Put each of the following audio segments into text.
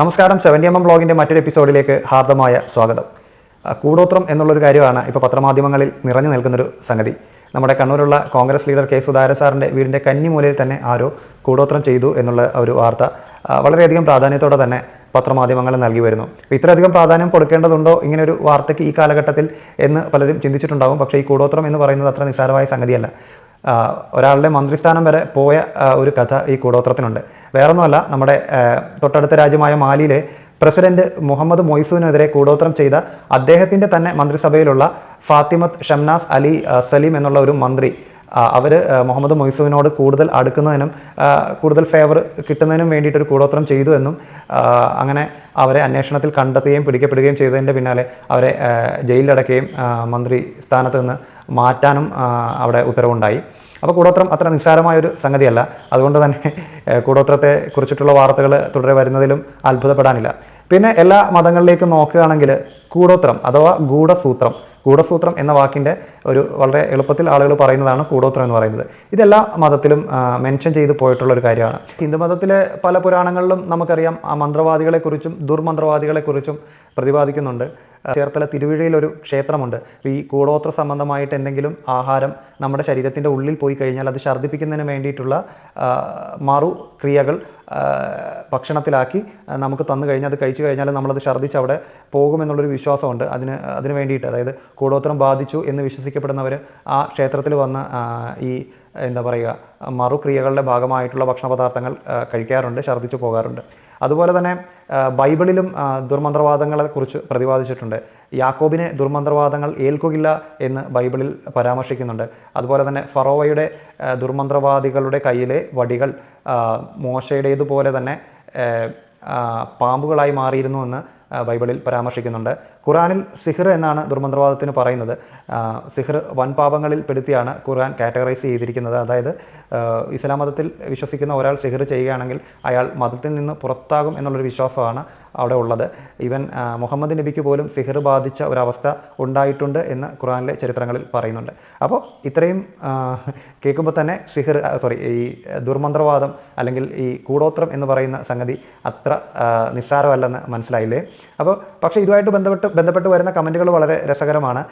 നമസ്കാരം. Seventy M M ബ്ലോഗിന്റെ മറ്റൊരു എപ്പിസോഡിലേക്ക് ഹാർദമായ സ്വാഗതം. കൂടോത്രം എന്നുള്ളൊരു കാര്യമാണ് ഇപ്പോൾ പത്രമാധ്യമങ്ങളിൽ നിറഞ്ഞു നിൽക്കുന്നൊരു സംഗതി. നമ്മുടെ കണ്ണൂരുള്ള കോൺഗ്രസ് ലീഡർ കെ സുധാകരൻ സാറിന്റെ വീടിന്റെ കന്നിമൂലയിൽ തന്നെ ആരോ കൂടോത്രം ചെയ്തു എന്നുള്ള ഒരു വാർത്ത വളരെയധികം പ്രാധാന്യത്തോടെ തന്നെ പത്രമാധ്യമങ്ങൾ നൽകി വരുന്നു. ഇത്രയധികം പ്രാധാന്യം കൊടുക്കേണ്ടതുണ്ടോ ഇങ്ങനെ ഒരു വാർത്തയ്ക്ക് ഈ കാലഘട്ടത്തിൽ എന്ന് പലരും ചിന്തിച്ചിട്ടുണ്ടാകും പക്ഷേ ഈ കൂടോത്രം എന്ന് പറയുന്നത് അത്ര നിസ്സാരമായ സംഗതിയല്ല. ഒരാളുടെ മന്ത്രിസ്ഥാനം വരെ പോയ ഒരു കഥ ഈ കൂടോത്രത്തിനുണ്ട്. വേറൊന്നുമല്ല നമ്മുടെ തൊട്ടടുത്ത രാജ്യമായ മാലിയിലെ പ്രസിഡന്റ് മുഹമ്മദ് മൊയ്സുവിനെതിരെ കൂടോത്രം ചെയ്ത അദ്ദേഹത്തിന്റെ തന്നെ മന്ത്രിസഭയിലുള്ള ഫാത്തിമത്ത് ഷംനാസ് അലി സലീം എന്നുള്ള ഒരു മന്ത്രി അവർ മുഹമ്മദ് മൊയ്സുവിനോട് കൂടുതൽ അടുക്കുന്നതിനും കൂടുതൽ ഫേവർ കിട്ടുന്നതിനും വേണ്ടിയിട്ട് ഒരു കൂടോത്രം ചെയ്തു എന്നും അങ്ങനെ അവരെ അന്വേഷണത്തിൽ കണ്ടെത്തുകയും പിടിക്കപ്പെടുകയും ചെയ്തതിന്റെ പിന്നാലെ അവരെ ജയിലിലടക്കുകയും മന്ത്രി സ്ഥാനത്ത് നിന്ന് മാറ്റാനും അവിടെ ഉത്തരവുണ്ടായി. അപ്പോൾ കൂടോത്രം അത്ര നിസ്സാരമായൊരു സംഗതിയല്ല. അതുകൊണ്ട് തന്നെ കൂടോത്രത്തെ കുറിച്ചിട്ടുള്ള വാർത്തകൾ തുടരെ വരുന്നതിലും അത്ഭുതപ്പെടാനില്ല. പിന്നെ എല്ലാ മതങ്ങളിലേക്കും നോക്കുകയാണെങ്കിൽ കൂടോത്രം അഥവാ ഗൂഢസൂത്രം ഗൂഢസൂത്രം എന്ന വാക്കിന്റെ ഒരു വളരെ എളുപ്പത്തിൽ ആളുകൾ പറയുന്നതാണ് കൂടോത്രം എന്ന് പറയുന്നത്. ഇതെല്ലാ മതത്തിലും മെൻഷൻ ചെയ്തു പോയിട്ടുള്ള ഒരു കാര്യമാണ്. ഹിന്ദു മതത്തിലെ പല പുരാണങ്ങളിലും നമുക്കറിയാം ആ മന്ത്രവാദികളെക്കുറിച്ചും ദുർമന്ത്രവാദികളെക്കുറിച്ചും പ്രതിപാദിക്കുന്നുണ്ട്. ചേർത്തല തിരുവിഴയിൽ ഒരു ക്ഷേത്രമുണ്ട്. ഈ കൂടോത്ര സംബന്ധമായിട്ട് എന്തെങ്കിലും ആഹാരം നമ്മുടെ ശരീരത്തിന്റെ ഉള്ളിൽ പോയി കഴിഞ്ഞാൽ അത് ഛർദ്ദിപ്പിക്കുന്നതിന് വേണ്ടിയിട്ടുള്ള മറു ക്രിയകൾ ഭക്ഷണത്തിലാക്കി നമുക്ക് തന്നു കഴിഞ്ഞാൽ അത് കഴിച്ചു കഴിഞ്ഞാൽ നമ്മളത് ഛർദ്ദിച്ച് അവിടെ പോകുമെന്നുള്ളൊരു വിശ്വാസമുണ്ട്. അതിന് അതിന് വേണ്ടിയിട്ട്. അതായത് കൂടോത്രം ബാധിച്ചു എന്ന് വിശ്വസിക്കപ്പെടുന്നവർ ആ ക്ഷേത്രത്തിൽ വന്ന് ഈ എന്താ പറയുക മറുക്രിയകളുടെ ഭാഗമായിട്ടുള്ള ഭക്ഷണ പദാർത്ഥങ്ങൾ കഴിക്കാറുണ്ട് ഛർദ്ദിച്ചു പോകാറുണ്ട്. അതുപോലെ തന്നെ ബൈബിളിലും ദുർമന്ത്രവാദങ്ങളെക്കുറിച്ച് ദുർമന്ത്രവാദങ്ങളെ കുറിച്ച് പ്രതിപാദിച്ചിട്ടുണ്ട്. യാക്കോബിനെ ദുർമന്ത്രവാദങ്ങൾ ഏൽക്കുകയില്ല എന്ന് ബൈബിളിൽ പരാമർശിക്കുന്നുണ്ട്. അതുപോലെ തന്നെ ഫറോവയുടെ ദുർമന്ത്രവാദികളുടെ കയ്യിലെ വടികൾ മോശയുടേതുപോലെ തന്നെ പാമ്പുകളായി മാറിയിരുന്നു എന്ന് ബൈബിളിൽ പരാമർശിക്കുന്നുണ്ട്. ഖുറാനിൽ സിഹർ എന്നാണ് ദുർമന്ത്രവാദത്തിന് പറയുന്നത്. സിഹർ വൻ വൻപാപങ്ങളിൽ പെടുത്തിയാണ് ഖുർആൻ കാറ്റഗറൈസ് ചെയ്തിരിക്കുന്നത്. അതായത് ഇസ്ലാം മതത്തിൽ വിശ്വസിക്കുന്ന ഒരാൾ സിഹർ ചെയ്യുകയാണെങ്കിൽ അയാൾ മതത്തിൽ നിന്ന് പുറത്താകും എന്നുള്ളൊരു വിശ്വാസമാണ് അവിടെ ഉള്ളത്. ഈവൻ മുഹമ്മദ് നബിക്ക് പോലും സിഹർ ബാധിച്ച ഒരവസ്ഥ ഉണ്ടായിട്ടുണ്ട് എന്ന് ഖുറാനിലെ ചരിത്രങ്ങളിൽ പറയുന്നുണ്ട്. അപ്പോൾ ഇത്രയും കേൾക്കുമ്പോൾ തന്നെ സിഹർ സോറി ഈ ദുർമന്ത്രവാദം അല്ലെങ്കിൽ ഈ കൂടോത്രം എന്ന് പറയുന്ന സംഗതി അത്ര നിസ്സാരമല്ലെന്ന് മനസ്സിലായില്ലേ? അപ്പോൾ പക്ഷേ ഇതുമായിട്ട് ബന്ധപ്പെട്ട് ബന്ധപ്പെട്ട് വരുന്ന കമന്റുകൾ വളരെ രസകരമാണ്.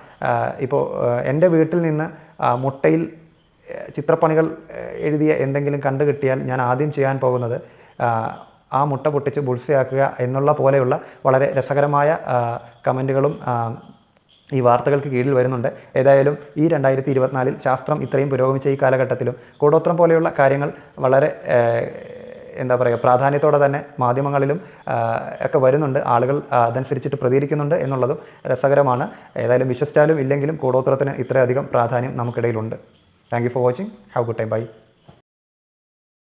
ഇപ്പോൾ എന്റെ വീട്ടിൽ നിന്ന് മുട്ടയിൽ ചിത്രപ്പണികൾ എഴുതിയ എന്തെങ്കിലും കണ്ടു കിട്ടിയാൽ ഞാൻ ആദ്യം ചെയ്യാൻ പോകുന്നത് ആ, മുട്ട പൊട്ടിച്ച് ബുൾസയാക്കുക എന്നുള്ള പോലെയുള്ള വളരെ രസകരമായ കമന്റുകളും ഈ വാർത്തകൾക്ക് കീഴിൽ വരുന്നുണ്ട്. ഏതായാലും ഈ രണ്ടായിരത്തി ഇരുപത്തിനാലിൽ ശാസ്ത്രം ഇത്രയും പുരോഗമിച്ച ഈ കാലഘട്ടത്തിലും കൂടോത്രം പോലെയുള്ള കാര്യങ്ങൾ വളരെ എന്താ പറയുക പ്രാധാന്യത്തോടെ തന്നെ മാധ്യമങ്ങളിലും ഒക്കെ വരുന്നുണ്ട്. ആളുകൾ അതനുസരിച്ചിട്ട് പ്രതികരിക്കുന്നുണ്ട് എന്നുള്ളതും രസകരമാണ്. ഏതായാലും വിശ്വസിച്ചാലും ഇല്ലെങ്കിലും കൂടോത്രത്തിന് ഇത്രയധികം പ്രാധാന്യം നമുക്കിടയിലുണ്ട്. Thank you for watching have good time bye